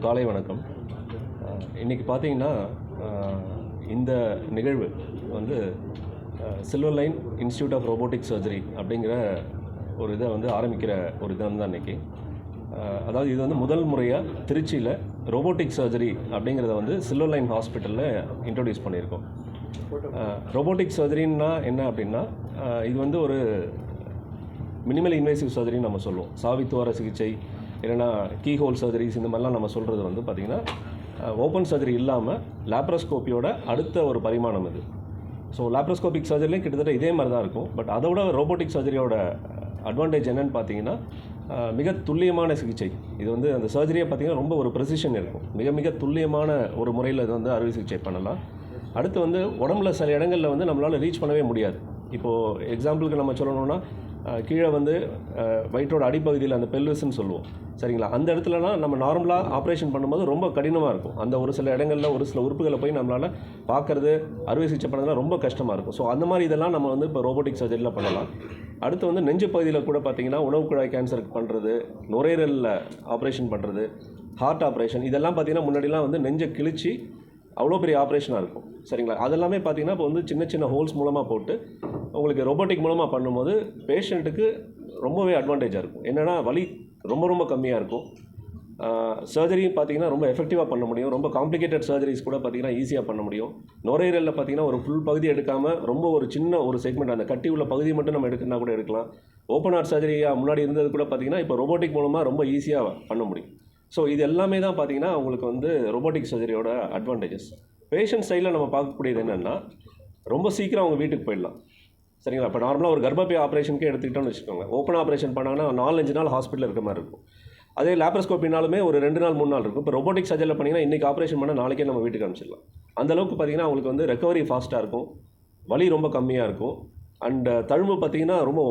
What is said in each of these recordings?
அனைவருக்கும் காலை வணக்கம். இன்றைக்கி இன்னைக்கு பார்த்தீங்கன்னா இந்த நிகழ்வு வந்து Silver Line Institute of Robotic Surgery அப்படிங்கிற ஒரு இதை வந்து ஆரம்பிக்கிற ஒரு தினம் தான் இன்றைக்கி அதாவது இது வந்து முதல் முறையாக திருச்சியில் ரோபோட்டிக் சர்ஜரி அப்படிங்கிறத வந்து சில்வர் லைன் ஹாஸ்பிட்டலில் இன்ட்ரடியூஸ் பண்ணியிருக்கோம். ரோபோட்டிக் சர்ஜரின்னா என்ன அப்படின்னா இது வந்து ஒரு மினிமல் இன்வேசிவ் சர்ஜரின்னு நம்ம சொல்லுவோம். சாவித்துவார சிகிச்சை இல்லைனா கீஹோல் சர்ஜரிஸ் இந்த மாதிரிலாம் நம்ம சொல்கிறது வந்து பார்த்திங்கன்னா ஓப்பன் சர்ஜரி இல்லாமல் லேப்ரோஸ்கோப்பியோட அடுத்த ஒரு பரிமாணம் இது. ஸோ லேப்ரோஸ்கோபிக் சர்ஜரிலையும் கிட்டத்தட்ட இதே மாதிரி தான் இருக்கும். பட் அதை விட ரோபோட்டிக் சர்ஜரியோட அட்வான்டேஜ் என்னன்னு பார்த்தீங்கன்னா மிக துல்லியமான சிகிச்சை. இது வந்து அந்த சர்ஜரியை பார்த்தீங்கன்னா ரொம்ப ஒரு ப்ரெசிஷன் இருக்கும். மிக மிக துல்லியமான ஒரு முறையில் இது வந்து அறுவை சிகிச்சை பண்ணலாம். அடுத்து வந்து உடம்புல சில இடங்களில் வந்து நம்மளால் ரீச் பண்ணவே முடியாது. இப்போது எக்ஸாம்பிளுக்கு நம்ம சொல்லணும்னா கீழே வந்து வயிற்றோட அடிப்பகுதியில் அந்த பெல்விஸ்ன்னு சொல்லுவோம். சரிங்களா? அந்த இடத்துலலாம் நம்ம நார்மலாக ஆப்ரேஷன் பண்ணும்போது ரொம்ப கடினமாக இருக்கும். அந்த ஒரு சில இடங்களில் ஒரு சில உறுப்புகளை போய் நம்மளால் பார்க்கறது அறுவை சிகிச்சை பண்ணுறதுலாம் ரொம்ப கஷ்டமாக இருக்கும். ஸோ அந்த மாதிரி இதெல்லாம் நம்ம வந்து இப்போ ரோபோட்டிக் சர்ஜரியில் பண்ணலாம். அடுத்து வந்து நெஞ்சு பகுதியில் கூட பார்த்திங்கன்னா உணவு குழாய் கேன்சருக்கு பண்ணுறது நுரையீரலில் ஆப்ரேஷன் பண்ணுறது ஹார்ட் ஆப்ரேஷன் இதெல்லாம் பார்த்தீங்கன்னா முன்னாடிலாம் வந்து நெஞ்சை கிழிச்சு அவ்வளோ பெரிய ஆப்ரேஷனாக இருக்கும். சரிங்களா? அதெல்லாமே பார்த்தீங்கன்னா இப்போ வந்து சின்ன சின்ன ஹோல்ஸ் மூலமாக போட்டு உங்களுக்கு ரோபோட்டிக் மூலமாக பண்ணும்போது பேஷண்ட்டுக்கு ரொம்பவே அட்வான்டேஜாக இருக்கும். என்னென்னா வலி ரொம்ப ரொம்ப கம்மியாக இருக்கும். சர்ஜரியும் பார்த்தீங்கன்னா ரொம்ப எஃபெக்டிவாக பண்ண முடியும். ரொம்ப காம்ப்ளிகேட்டட் சர்ஜரிஸ் கூட பார்த்தீங்கன்னா ஈஸியாக பண்ண முடியும். நுரையீரலில் பார்த்தீங்கன்னா ஒரு ஃபுல் பகுதி எடுக்காமல் ரொம்ப ஒரு சின்ன ஒரு செக்மெண்ட் அந்த கட்டி உள்ள பகுதி மட்டும் நம்ம எடுக்கணும்னா கூட எடுக்கலாம். ஓப்பன் ஹார்ட் சர்ஜரியாக முன்னாடி இருந்தது கூட பார்த்தீங்கன்னா இப்போ ரோபோட்டிக் மூலமாக ரொம்ப ஈஸியாக பண்ண முடியும். ஸோ இது எல்லாமே தான் பார்த்தீங்கன்னா உங்களுக்கு வந்து ரோபோட்டிக் சர்ஜரியோட அட்வான்டேஜஸ் பேஷண்ட் சைடில் நம்ம பார்க்கக்கூடியது என்னென்னா ரொம்ப சீக்கிரம் அவங்க வீட்டுக்கு போயிடலாம். சரிங்களா? இப்போ நார்மலாக ஒரு கர்ப்பப்பை ஆப்ரேஷனுக்கே எடுத்துக்கிட்டோம்னு வச்சுக்கோங்க. ஓப்பன் ஆப்ரேஷன் பண்ணாங்கன்னா நாலஞ்சு நாள் ஹாஸ்பிட்டலில் இருக்க மாதிரி இருக்கும். அதே லேப்ரோஸ்கோப்பினாலுமே ஒரு ரெண்டு நாள் மூணு நாள் இருக்கும். இப்போ ரோபோட்டிக் சர்ஜரியில் பண்ணிங்கன்னா இன்றைக்கி ஆப்ரேஷன் பண்ணால் நாளைக்கே நம்ம வீட்டுக்கு அனுப்பிச்சிடலாம். அந்த அளவுக்கு பார்த்தீங்கன்னா அவங்களுக்கு வந்து ரெக்கவரி ஃபாஸ்ட்டாக இருக்கும். வலி ரொம்ப கம்மியாக இருக்கும். அண்ட் தழும்பு பார்த்தீங்கன்னா ரொம்ப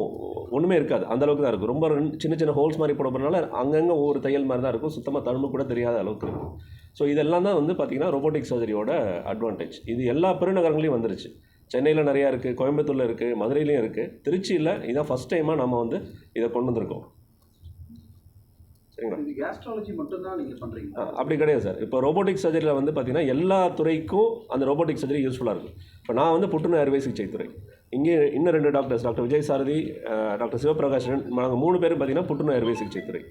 ஒன்றுமே இருக்காது. அந்த அளவுக்கு தான் இருக்கும். ரொம்ப சின்ன சின்ன ஹோல்ஸ் மாதிரி போடப்படுறதுனால அங்கங்கே ஒவ்வொரு தையல் மாதிரி தான் இருக்கும். சுத்தமாக தழும்பு கூட தெரியாத அளவுக்கு இருக்கும். ஸோ இதெல்லாம் தான் வந்து பார்த்தீங்கன்னா ரோபோட்டிக் சர்ஜரியோட அட்வான்டேஜ் இது எல்லா பெருநகரங்களையும் வந்துருச்சு. சென்னையில் நிறையா இருக்குது கோயம்புத்தூரில் இருக்குது மதுரையிலையும் இருக்குது திருச்சியில் இதான் ஃபஸ்ட் டைமாக நம்ம வந்து இதை கொண்டு வந்திருக்கோம். அப்படி கிடையாது சார். இப்போ ரோபோட்டிக் சர்ஜரியில் வந்து பார்த்தீங்கன்னா எல்லா துறைக்கும் அந்த ரோபோட்டிக் சர்ஜரி யூஸ்ஃபுல்லாக இருக்கும் இப்போ நான் வந்து புற்றுநோய் அறுவை சிகிச்சை துறை. இங்கே இன்னும் ரெண்டு doctors doctor Vijay Sarathi doctor Sivaprakash நாங்கள் மூணு பேரும் பார்த்தீங்கன்னா புற்றுநோய் அறுவை சிகிச்சை துறை.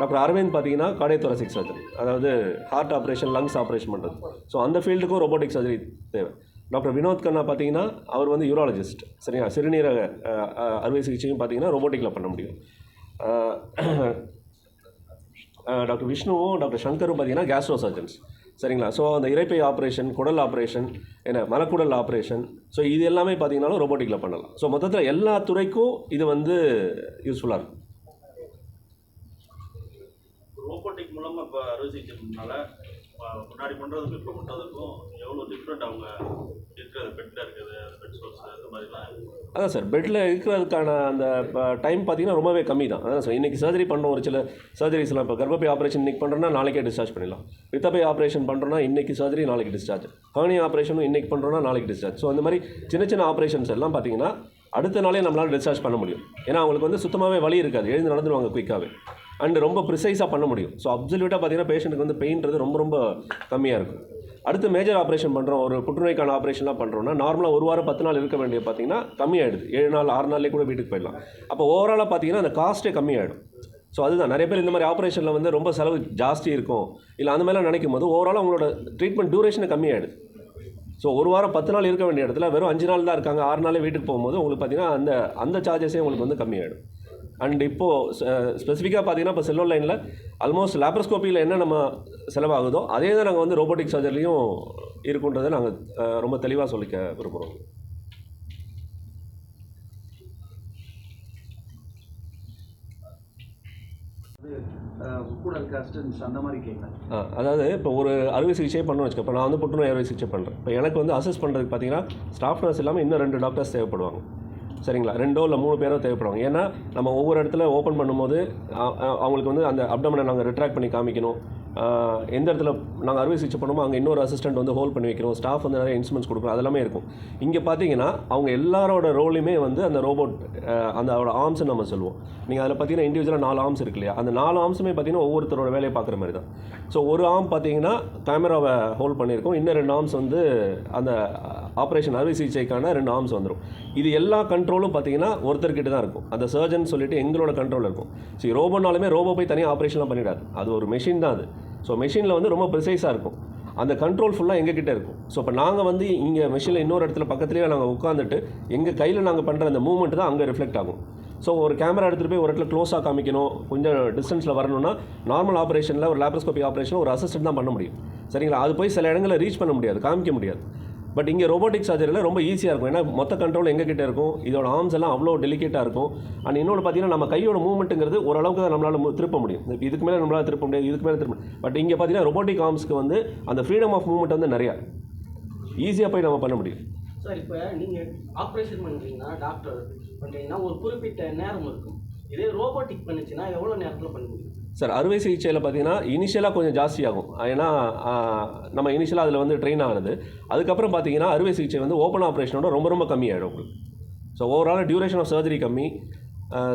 டாக்டர் அரவிந்த் பார்த்தீங்கன்னா கார்டியோதொரசிக் சர்ஜரி அதாவது ஹார்ட் ஆப்ரேஷன் லங்ஸ் ஆப்ரேஷன் பண்ணுறது ஸோ அந்த ஃபீல்டுக்கும் ரோபோட்டிக் சர்ஜரி தேவை. டாக்டர் வினோத் கண்ணா பார்த்தீங்கன்னா அவர் வந்து யூராலஜிஸ்ட் சரிங்களா சிறுநீரக அறுவை சிகிச்சையும் பார்த்தீங்கன்னா ரோபோட்டிக்கில் பண்ண முடியும். டாக்டர் விஷ்ணுவும் டாக்டர் சங்கரும் பார்த்தீங்கன்னா கேஸ்ட்ரோ சர்ஜன்ஸ் சரிங்களா? ஸோ அந்த இறைப்பை ஆப்ரேஷன் குடல் ஆப்ரேஷன் என்ன மலக்குடல் ஆப்ரேஷன் ஸோ இது எல்லாமே பார்த்தீங்கன்னாலும் ரோபோட்டிக்கில் பண்ணலாம். ஸோ மொத்தத்தில் எல்லா துறைக்கும் இது வந்து யூஸ்ஃபுல்லாக இருக்கும். ரோபோட்டிக் மூலமாக இப்போ அறுவை சிகிச்சை முன்னாடி பண்ணுறதுக்கும் இப்போ பண்ணுறதுக்கும் எவ்வளோ டிஃப்ரெண்ட் அவங்க இருக்கிறது பெட்டில் இருக்குது பெட் சோர்ஸ் அந்த மாதிரிலாம் அதான் சார் பெட்டில் இருக்கிறதுக்கான அந்த டைம் பார்த்தீங்கன்னா ரொம்பவே கம்மி தான் அதான் சார் இன்றைக்கி சர்ஜரி பண்ணோம் ஒரு சில சர்ஜரிஸ்லாம் இப்போ கர்ப்பப்பை ஆப்ரேஷன் இன்றைக்கி பண்ணுறோன்னா நாளைக்கே டிஸ்சார்ஜ் பண்ணிடலாம். வித்தப்பை ஆப்ரேஷன் பண்ணுறோன்னா இன்றைக்கி சர்ஜரி நாளைக்கு டிஸ்சார்ஜ் ஹர்னி ஆப்ரேஷனும் இன்றைக்கி பண்ணுறோன்னா நாளைக்கு டிஸ்சார்ஜ் ஸோ அந்த மாதிரி சின்ன சின்ன ஆப்ரேஷன்ஸ் எல்லாம் பார்த்தீங்கன்னா அடுத்த நாளே நம்மளால் டிஸ்சார்ஜ் பண்ண முடியும். ஏன்னா அவங்களுக்கு வந்து சுத்தமாகவே வலி இருக்காது. எழுந்து நடந்துருவாங்க குயிக்காகவே அண்ட் ரொம்ப ப்ரிசைஸாக பண்ண முடியும். ஸோ அப்சல்யூட்டாக பார்த்தீங்கன்னா பேஷண்ட்டுக்கு வந்து பெயின்றது ரொம்ப ரொம்ப கம்மியாக இருக்கும். அடுத்து மேஜர் ஆப்ரேஷன் பண்ணுறோம் ஒரு புற்றுநோய்க்கான ஆப்ரேஷன்லாம் பண்ணுறோம்னா நார்மலாக ஒரு வாரம் பத்து நாள் இருக்க வேண்டிய பார்த்தீங்கன்னா கம்மியாயிடுது. ஏழு நாள் ஆறு நாள்லேயே கூட வீட்டுக்கு போயிடலாம். அப்போ ஓவராலாக பார்த்தீங்கன்னா அந்த காஸ்ட்டே கம்மியாயிடும். ஸோ அதுதான். நிறைய பேர் இந்த மாதிரி ஆப்ரேஷனில் வந்து ரொம்ப செலவு ஜாஸ்தி இருக்கும். இல்லை அந்த மாதிரிலாம் நினைக்கும் போது ஓவராலாக அவங்களோட ட்ரீட்மெண்ட் டியூரேஷனை கம்மியாயிடுது. ஸோ ஒரு வாரம் பத்து நாள் இருக்க வேண்டிய இடத்துல வெறும் அஞ்சு நாள் தான் இருக்காங்க. ஆறு நாளே வீட்டுக்கு போகும்போது உங்களுக்கு பார்த்தீங்கன்னா அந்த அந்த சார்ஜஸே உங்களுக்கு வந்து கம்மியாயிடும். அண்ட் இப்போது ஸ்பெசிஃபிக்காக பார்த்தீங்கன்னா இப்போ செல்வர் லைனில் ஆல்மோஸ்ட் லேப்ரோஸ்கோப்பியில் என்ன நம்ம செலவாகுதோ அதே தான் நாங்கள் வந்து ரோபோட்டிக் சர்ஜரிலையும் இருக்குன்றதை நாங்கள் ரொம்ப தெளிவாக சொல்லிக்க விரும்புகிறோம் அதாவது இப்போ ஒரு அறுவை சிகிச்சை பண்ணணும்னு வச்சுக்கோ இப்போ நான் வந்து புற்றுநோய் அறுவை சிகிச்சை பண்ணுறேன் இப்போ எனக்கு வந்து அசஸ் பண்ணுறதுக்கு பார்த்தீங்கன்னா ஸ்டாஃப் நர்ஸ் இல்லாமல் இன்னும் ரெண்டு டாக்டர்ஸ் தேவைப்படுவாங்க. சரிங்களா? ரெண்டோ இல்லை மூணு பேரோ தேவைப்படுவாங்க. ஏன்னா நம்ம ஒவ்வொரு இடத்துல ஓப்பன் பண்ணும்போது அவங்களுக்கு வந்து அந்த அப்டமனை நாங்கள் ரிட்ராக்ட் பண்ணி காமிக்கணும். எந்த இடத்துல நாங்கள் அறுவை சிகிச்சை பண்ணுமோ அங்கே இன்னொரு அசிஸ்டண்ட் வந்து ஹோல்ட் பண்ணி வைக்கிறோம் ஸ்டாஃப் வந்து நிறைய இன்ஸ்ட்ருமெண்ட்ஸ் கொடுக்குறோம் அதெல்லாமே இருக்கும். இங்கே பார்த்தீங்கன்னா அவங்க எல்லாரோட ரோலையுமே வந்து அந்த ரோபோட் அந்த அவரோட ஆர்ம்ஸ்னு நம்ம சொல்லுவோம். நீங்கள் அதில் பார்த்தீங்கன்னா இண்டிவிஜுவலாக நாலு ஆர்ம்ஸ் இருக்கு இல்லையா அந்த நாலு ஆர்ம்ஸுமே பார்த்தீங்கன்னா ஒவ்வொருத்தரோட வேலையை பார்க்குற மாதிரி தான். ஸோ ஒரு ஆர்ம் பார்த்தீங்கன்னா கேமராவை ஹோல்ட் பண்ணியிருக்கோம். இன்னும் ரெண்டு ஆர்ம்ஸ் வந்து அந்த ஆப்ரேஷன் அறுவை சிகிச்சைக்கான ரெண்டு ஆர்ம்ஸ் வந்துடும் இது எல்லா கண்ட்ரோலும் பார்த்தீங்கன்னா ஒருத்தர்கிட்ட தான் இருக்கும். அந்த சர்ஜன் சொல்லிட்டு எங்களோட கண்ட்ரோல் இருக்கும். சரி ரோபோனாலுமே ரோபோ போய் தனியாக ஆப்ரேஷன்லாம் பண்ணிடாது. அது ஒரு மெஷின் தான் அது. ஸோ மெஷினில் வந்து ரொம்ப ப்ரிசைஸாக இருக்கும். அந்த கண்ட்ரோல் ஃபுல்லாக எங்ககிட்ட இருக்கும். ஸோ இப்போ நாங்கள் வந்து இங்கே மெஷினில் இன்னொரு இடத்துல பக்கத்துலேயே நாங்கள் உட்காந்துட்டு எங்கள் கையில் நாங்கள் பண்ணுற அந்த மூவ்மெண்ட் தான் அங்கே ரிஃப்ளெக்ட் ஆகும். ஸோ ஒரு கேமரா எடுத்துகிட்டு போய் ஒரு இடத்துல க்ளோஸாக காமிக்கணும். கொஞ்சம் டிஸ்டன்ஸில் வரணும்னா நார்மல் ஆப்ரேஷனில் ஒரு லேப்ரோஸ்கோபி ஆப்ரேஷனில் ஒரு அசிஸ்டன்ட் தான் பண்ண முடியும். சரிங்களா? அது போய் சில இடங்களில் ரீச் பண்ண முடியாது. காமிக்க முடியாது. பட் இங்கே ரோபோட்டிக் சர்ஜரியில் ரொம்ப ஈஸியாக இருக்கும். ஏன்னா மொத்த கண்ட்ரோல் எங்கள் கிட்டே இருக்கும்? இதோட ஆர்ம்ஸ் எல்லாம் அவ்வளோ டெலிகேட்டாக இருக்கும். அண்ட் இன்னொன்று பார்த்தீங்கன்னா நம்ம கையோட மூவ்மெண்ட்டுங்கிறது ஓரளவுக்கு தான் நம்மளால் திருப்ப முடியும். இதுக்கு மேலே நம்மளால் திருப்ப முடியாது இதுக்கு மேலே திருப்ப பட் இங்கே பார்த்தீங்கன்னா ரோபோட்டிக் ஆர்ம்ஸ்க்கு வந்து அந்த ஃப்ரீடம் ஆஃப் மூவ்மெண்ட் வந்து நிறையா. ஈஸியாக போய் நம்ம பண்ண முடியும். சார் இப்போ நீங்கள் ஆப்ரேஷன் பண்ணுறீங்கன்னா டாக்டர் பண்ணுறீங்கன்னா ஒரு குறிப்பிட்ட நேரம் இருக்கும். இதே ரோபோட்டிக் பண்ணுச்சுன்னா எவ்வளோ நேரத்தில் பண்ண முடியும்? சார் அறுவை சிகிச்சையில் பார்த்தீங்கன்னா இனிஷியலாக கொஞ்சம் ஜாஸ்தியாகும். ஏன்னா நம்ம இனிஷியலாக அதில் வந்து ட்ரெயின் ஆகுது அதுக்கப்புறம் பார்த்தீங்கன்னா அறுவை சிகிச்சை வந்து ஓப்பன் ஆப்ரேஷனோட ரொம்ப ரொம்ப கம்மியாகிடும் உங்களுக்கு. So overall duration of surgery கம்மி.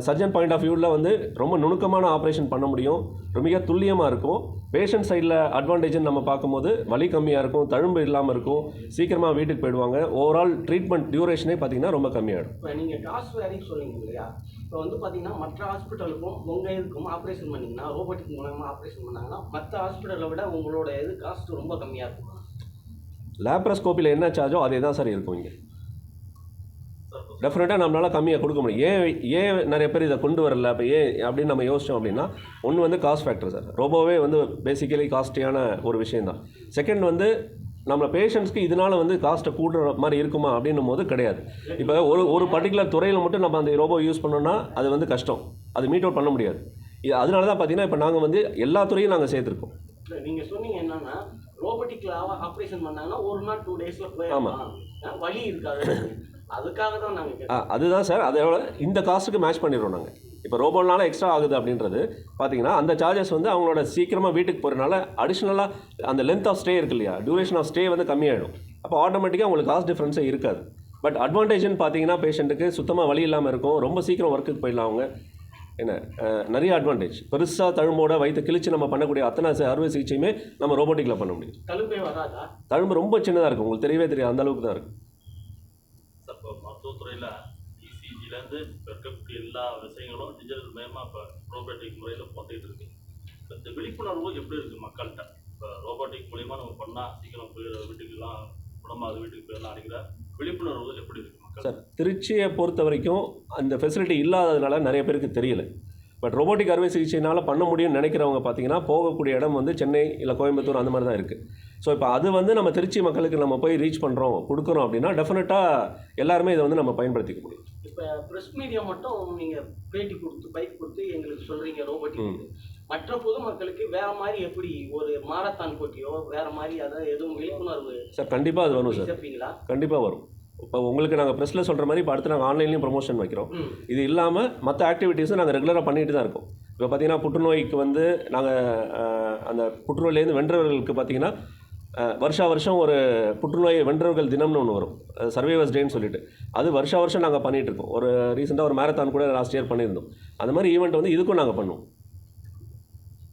சர்ஜன் பாயிண்ட் ஆஃப் வியூவில் வந்து ரொம்ப நுணுக்கமான ஆப்ரேஷன் பண்ண முடியும். மிக துல்லியமாக இருக்கும். பேஷண்ட் சைடில் அட்வான்டேஜ்னு நம்ம பார்க்கும்போது வலி கம்மியாக இருக்கும் தழும்பு இல்லாமல் இருக்கும். சீக்கிரமாக வீட்டுக்கு போயிடுவாங்க. ஓவரால் ட்ரீட்மெண்ட் டியூரேஷனே பார்த்தீங்கன்னா ரொம்ப கம்மியாயிடும். இப்போ நீங்கள் காசு வேரி சொன்னீங்க இல்லையா? இப்போ வந்து பார்த்தீங்கன்னா மற்ற ஹாஸ்பிட்டலுக்கும் உங்கள் இதுக்கும் ஆப்ரேஷன் பண்ணிங்கன்னா ரோபோட்டிக் மூலமாக ஆப்ரேஷன் பண்ணாங்கன்னா மற்ற ஹாஸ்பிட்டலை விட உங்களோட இது காஸ்ட் ரொம்ப கம்மியாக இருக்கும். லேப்ரஸ்கோப்பியில் என்ன சார்ஜோ அதே தான் சார் இருக்கும் இங்கே. டெஃபினட்டாக நம்மளால் கம்மியாக கொடுக்க முடியும். ஏன் ஏன் நிறைய பேர் இதை கொண்டு வரல? இப்போ ஏன் அப்படின்னு நம்ம யோசிச்சோம் அப்படின்னா ஒன்று வந்து காஸ்ட் ஃபேக்டர் சார் ரொம்பவே வந்து பேசிக்கலி காஸ்ட்லியான ஒரு விஷயம் தான் செகண்ட் வந்து நம்ம பேஷண்ட்ஸ்க்கு இதனால் வந்து காஸ்ட்டை கூடுற மாதிரி இருக்குமா அப்படின்னும் போது கிடையாது. இப்போ ஒரு ஒரு பர்டிகுலர் துறையில் மட்டும் நம்ம அந்த ரோபோ யூஸ் பண்ணோம்னா அது வந்து கஷ்டம். அது மீட் அவுட் பண்ண முடியாது. இது அதனால தான் பார்த்தீங்கன்னா இப்போ நாங்கள் வந்து எல்லா துறையும் நாங்கள் சேர்த்துருக்கோம். நீங்கள் சொன்னீங்க என்னன்னா ரோபோட்டிக்கில் ஆப்ரேஷன் பண்ணாங்கன்னா ஒரு நாள் டூ டேஸில் போயிடலாம். ஆ, வலி இருக்காது. அதுக்காக தான் நாங்கள் ஆ, அதுதான் சார். அதோட இந்த காஸ்ட்டுக்கு மேட்ச் பண்ணிடுறோம் நாங்கள் இப்போ ரோபோனால எக்ஸ்ட்ரா ஆகுது அப்படின்றது பார்த்தீங்கன்னா அந்த சார்ஜஸ் வந்து அவங்களோட சீக்கிரமாக வீட்டுக்கு போகிறனால அடிஷ்னலாக அந்த லென்த் ஆஃப் ஸ்டே இருக்கு இல்லையா? டியூரேஷன் ஆஃப் ஸ்டே வந்து கம்மியாயிடும். அப்போ ஆட்டோமேட்டிக்காக உங்களுக்கு காஸ்ட் டிஃப்ரென்ஸே இருக்காது. பட் அட்வான்டேஜ்னு பார்த்தீங்கன்னா பேஷண்ட்டுக்கு சுத்தமாக வலி இல்லாமல் இருக்கும். ரொம்ப சீக்கிரம் ஒர்க்குக்கு போயிடலாம் அவங்க. என்ன? நிறைய அட்வான்டேஜ் பெருசாக தழும்போட வயிற்று கிழிச்சு நம்ம பண்ணக்கூடிய அத்தனை அறுவை சிகிச்சையுமே நம்ம ரோபோட்டிக்கில் பண்ண முடியும். தழும்பு ரொம்ப சின்னதாக இருக்கும். உங்களுக்கு தெரியவே தெரியாது. அந்த அளவுக்கு தான் இருக்கும். முறையில் இசிஜிலேருந்து இப்போ இருக்கக்கூடிய எல்லா விஷயங்களும் டிஜிட்டல் மயமாக இப்போ ரோபோட்டிக் முறையில் போட்டுக்கிட்டு இருக்கு. இப்போ இந்த விழிப்புணர்வு எப்படி இருக்குது மக்கள்கிட்ட? இப்போ ரோபோட்டிக் மூலிமா நம்ம பண்ணால் சீக்கிரம் போய் வீட்டுக்கெல்லாம் குணமாக வீட்டுக்கு போயிடலாம் அப்படிங்கிற விழிப்புணர்வு எப்படி இருக்குது சார் திருச்சியை பொறுத்த வரைக்கும் அந்த ஃபெசிலிட்டி இல்லாததுனால நிறைய பேருக்கு தெரியல. பட் ரோபோட்டிக் அறுவை சிகிச்சையினால் பண்ண முடியும்னு நினைக்கிறவங்க பார்த்தீங்கன்னா போகக்கூடிய இடம் வந்து சென்னை இல்லை கோயம்புத்தூர் அந்த மாதிரி தான் இருக்குது ஸோ இப்போ அது வந்து நம்ம திருச்சி மக்களுக்கு நம்ம போய் ரீச் பண்ணுறோம் கொடுக்குறோம் அப்படின்னா டெஃபினட்டாக எல்லாருமே இதை வந்து நம்ம பயன்படுத்திக்க முடியும். இப்போ ப்ரெஸ் மீடியா மட்டும் நீங்கள் பேட்டி கொடுத்து பைக் கொடுத்து எங்களுக்கு சொல்கிறீங்க ரோபோட்டிக் மற்ற பொதுமக்களுக்கு வேற மாதிரி எப்படி ஒரு மாரத்தான் போட்டியோ வேற மாதிரி அதை எதுவும் விழிப்புணர்வு சார் கண்டிப்பாக அது வரும் சார் கண்டிப்பாக வரும். இப்போ உங்களுக்கு நாங்கள் ப்ரெஸ்ஸில் சொல்கிற மாதிரி இப்போ அடுத்து நாங்கள் ஆன்லைன்லேயும் ப்ரொமோஷன் வைக்கிறோம். இது இல்லாமல் மற்ற ஆக்டிவிட்டீஸும் நாங்கள் ரெகுலராக பண்ணிட்டு தான் இருக்கோம். இப்போ பார்த்தீங்கன்னா புற்றுநோய்க்கு வந்து நாங்கள் அந்த புற்றுநோயிலேருந்து வென்றவர்களுக்கு பார்த்தீங்கன்னா வருஷா வருஷம் ஒரு புற்றுநோய் வென்றவர்கள் தினம்னு ஒன்று வரும். சர்வைவர்ஸ் டேன்னு சொல்லிட்டு. அது வருஷா வருஷம் நாங்கள் பண்ணிகிட்டு இருக்கோம். ஒரு ரீசெண்டாக ஒரு மேரத்தான் கூட லாஸ்ட் இயர் பண்ணியிருந்தோம். அந்த மாதிரி ஈவெண்ட் வந்து இதுக்கும் நாங்கள் பண்ணுவோம்.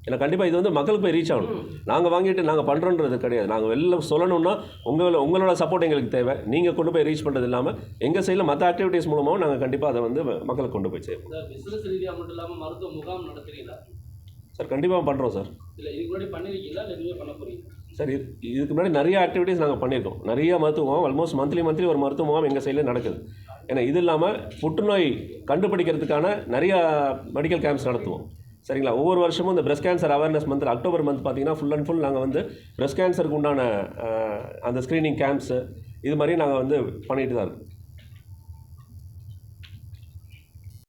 ஏன்னா கண்டிப்பாக இது வந்து மக்களுக்கு போய் ரீச் ஆகணும். நாங்கள் வாங்கிட்டு நாங்கள் பண்ணுறோன்றது கிடையாது. நாங்கள் வெளில சொல்லணும்னா உங்களோட உங்களோட சப்போர்ட் எங்களுக்கு தேவை. நீங்கள் கொண்டு போய் ரீச் பண்ணுறது இல்லாமல் எங்கள் சைடில் மற்ற ஆக்டிவிட்டீஸ் மூலமாகவும் நாங்கள் கண்டிப்பாக அதை வந்து மக்களுக்கு கொண்டு போய் செய்வோம். இந்த பிசினஸ் ரீதியாக மட்டும் இல்லாமல் மருத்துவ முகாம் நடத்துறீங்களா? சார் கண்டிப்பாக பண்ணுறோம் சார். இல்லை இதுக்கு முன்னாடி பண்ணிருக்கீங்களா? இல்லை இதுவே பண்ண போறீங்க சார் இது இதுக்கு முன்னாடி நிறைய ஆக்டிவிட்டீஸ் நாங்கள் பண்ணியிருக்கோம் நிறைய மருத்துவ முகாம் ஆல்மோஸ்ட் மந்த்லி மந்த்லி ஒரு மருத்துவ முகாம் எங்கள் சைடில் நடக்குது. ஏன்னா இது இல்லாமல் புற்றுநோய் கண்டுபிடிக்கிறதுக்கான நிறைய மெடிக்கல் கேம்ப்ஸ் நடத்துவோம். சரிங்களா? ஒவ்வொரு வருஷமும் இந்த breast cancer awareness month October month பார்த்தீங்கன்னா ஃபுல் அண்ட் ஃபுல் நாங்கள் வந்து பிரஸ்ட் கேன்சருக்கு உண்டான அந்த ஸ்க்ரீனிங் கேம்ப்ஸு இது மாதிரி நாங்கள் வந்து பண்ணிட்டு தான் இருக்கோம்.